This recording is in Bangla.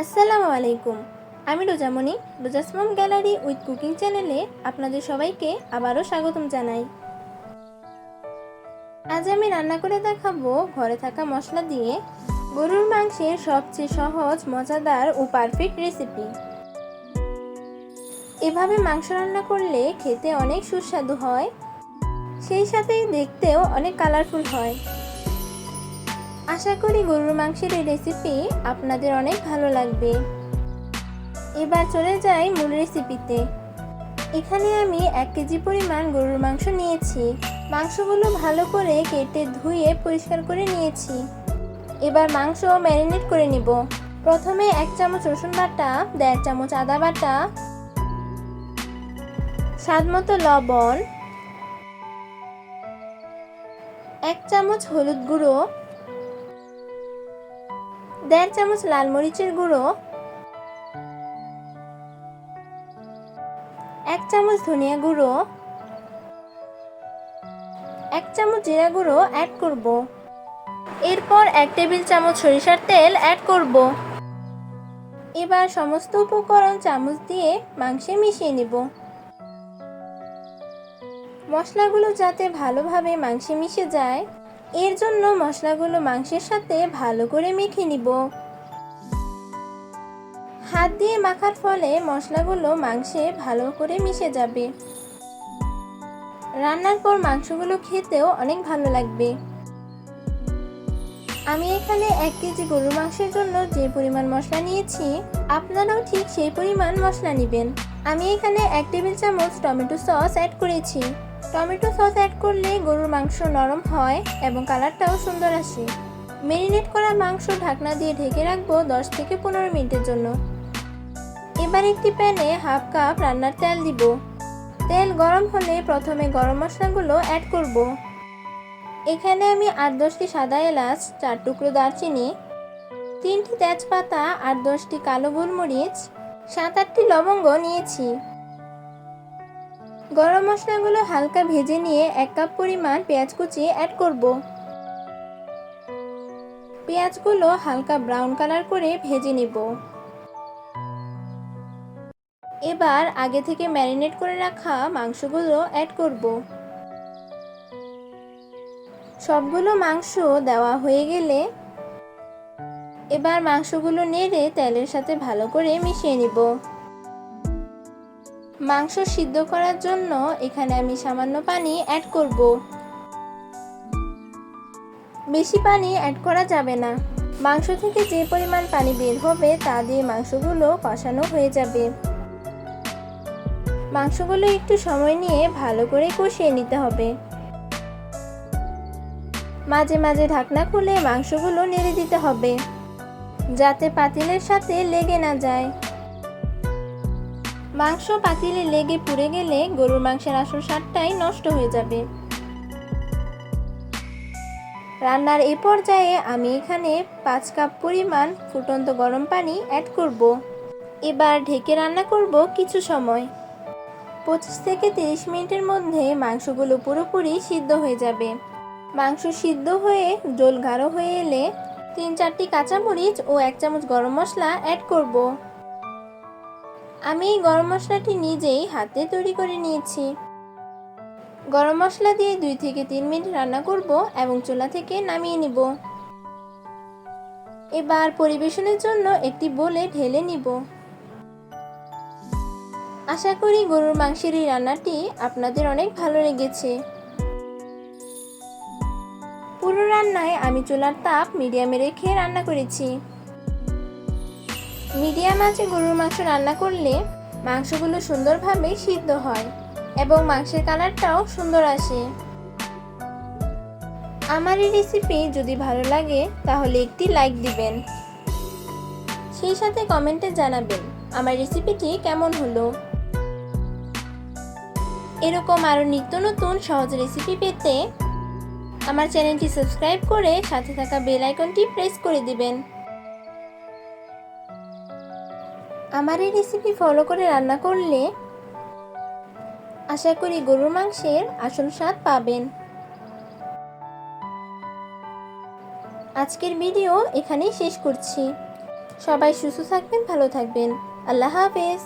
আসসালামু আলাইকুম। আমি রোজামণি রোজাসমম গ্যালারি উইথ কুকিং চ্যানেলে আপনাদের সবাইকে আবারও স্বাগতম জানাই। আজ আমি রান্না করে দেখাবো ঘরে থাকা মশলা দিয়ে গরুর মাংসের সবচেয়ে সহজ, মজাদার ও পারফেক্ট রেসিপি এভাবে মাংস রান্না করলে খেতে অনেক সুস্বাদু হয়, সেই সাথে দেখতেও অনেক কালারফুল হয়। আশা করি গরুর মাংসের এই রেসিপি আপনাদের অনেক ভালো লাগবে। এবার চলে যাই মূল রেসিপিতে এখানে আমি এক কেজি পরিমাণ গরুর মাংস নিয়েছি। মাংসগুলো ভালো করে কেটে ধুয়ে পরিষ্কার করে নিয়েছি। এবার মাংস ম্যারিনেট করে নিব। প্রথমে এক চামচ রসুন বাটা, দেড় চামচ আদা বাটা, স্বাদ মতো লবণ, এক চামচ হলুদ গুঁড়ো দেড় চামচ লাল মরিচের গুঁড়ো, এক চামচ ধনিয়া গুঁড়ো, এক চামচ জিরা গুঁড়ো অ্যাড করব। এরপর এক টেবিল চামচ সরিষার তেল অ্যাড করব। এবার সমস্ত উপকরণ চামচ দিয়ে মাংসে মিশিয়ে নিব। মশলাগুলো যাতে ভালোভাবে মাংসে মিশে যায় এর জন্য মশলাগুলো মাংসের সাথে ভালো করে মেখে নিব। হাত দিয়ে মাখার ফলে মশলাগুলো মাংসে ভালো করে মিশে যাবে। রান্নার পর মাংসগুলো খেতেও অনেক ভালো লাগবে। আমি এখানে এক কেজি গরুর মাংসের জন্য যে পরিমাণ মশলা নিয়েছি, আপনারাও ঠিক সেই পরিমাণ মশলা নেবেন। আমি এখানে এক টেবিল চামচ টমেটো সস অ্যাড করেছি। টমেটো সস অ্যাড করলে গরুর মাংস নরম হয় এবং কালারটাও সুন্দর আসে। মেরিনেট করা মাংস ঢাকনা দিয়ে ঢেকে রাখব দশ থেকে পনেরো মিনিটের জন্য। এবার একটি প্যানে হাফ কাপ রান্নার তেল দিব। তেল গরম হলে প্রথমে গরম মশলাগুলো অ্যাড করব। এখানে আমি আট দশটি সাদা এলাচ, চার টুকরো দারচিনি, তিনটি তেজপাতা, আট দশটি কালো গোলমরিচ, সাত আটটি লবঙ্গ নিয়েছি। গরম মশলাগুলো হালকা ভেজে নিয়ে এক কাপ পরিমাণ পেঁয়াজ কুচি অ্যাড করব। পেঁয়াজগুলো হালকা ব্রাউন কালার করে ভেজে নেব। এবার আগে থেকে ম্যারিনেট করে রাখা মাংসগুলো অ্যাড করব। সবগুলো মাংস দেওয়া হয়ে গেলে এবার মাংসগুলো নেড়ে তেলের সাথে ভালো করে মিশিয়ে নিব। মাংস সিদ্ধ করার জন্য এখানে আমি সামান্য পানি অ্যাড করব। বেশি পানি অ্যাড করা যাবে না। মাংস থেকে যে পরিমাণ পানি বের হবে তা দিয়ে মাংসগুলো কষানো হয়ে যাবে। মাংসগুলো একটু সময় নিয়ে ভালো করে কষিয়ে নিতে হবে। মাঝে মাঝে ঢাকনা খুলে মাংসগুলো নেড়ে দিতে হবে। যাতে পাতিলের সাথে লেগে না যায়। মাংস পাতিলে লেগে পুড়ে গেলে গরুর মাংসের আসল স্বাদটাই নষ্ট হয়ে যাবে। রান্নার এ পর্যায়ে আমি এখানে পাঁচ কাপ পরিমাণ ফুটন্ত গরম পানি অ্যাড করব। এবার ঢেকে রান্না করব কিছু সময়। পঁচিশ থেকে তিরিশ মিনিটের মধ্যে মাংসগুলো পুরোপুরি সিদ্ধ হয়ে যাবে। মাংস সিদ্ধ হয়ে জল গাঢ় হয়ে এলে তিন চারটি কাঁচামরিচ ও এক চামচ গরম মশলা অ্যাড করব। আমি এই গরম মশলাটি নিজেই হাতে তৈরি করে নিয়েছি। গরম মশলা দিয়ে দুই থেকে তিন মিনিট রান্না করব এবং চুলা থেকে নামিয়ে নিব। এবার পরিবেশনের জন্য একটি বলে ঢেলে নিব। আশা করি গরুর মাংসের এই রান্নাটি আপনাদের অনেক ভালো লেগেছে। পুরো রান্নায় আমি চুলার তাপ মিডিয়ামে রেখে রান্না করেছি। মিডিয়াম আঁচে গরুর মাংস রান্না করলে মাংসগুলো সুন্দরভাবে সিদ্ধ হয় এবং মাংসের কালারটাও সুন্দর আসে। আমার এই রেসিপি যদি ভালো লাগে, তাহলে একটি লাইক দিবেন। সেই সাথে কমেন্টে জানাবেন, আমার রেসিপিটি কেমন হলো? এরকম আরও নিত্য নতুন সহজ রেসিপি পেতে আমার চ্যানেলটি সাবস্ক্রাইব করে সাথে থাকা বেল আইকনটি প্রেস করে দিবেন। আমার এই রেসিপি ফলো করে রান্না করলে আশা করি গরুর মাংসের আসল স্বাদ পাবেন। আজকের ভিডিও এখানেই শেষ করছি। সবাই সুস্থ থাকবেন, ভালো থাকবেন। আল্লাহ হাফেজ।